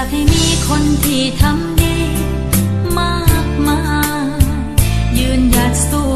ากให้มีคนที่ทำดี มากมายยืนหยัดสู้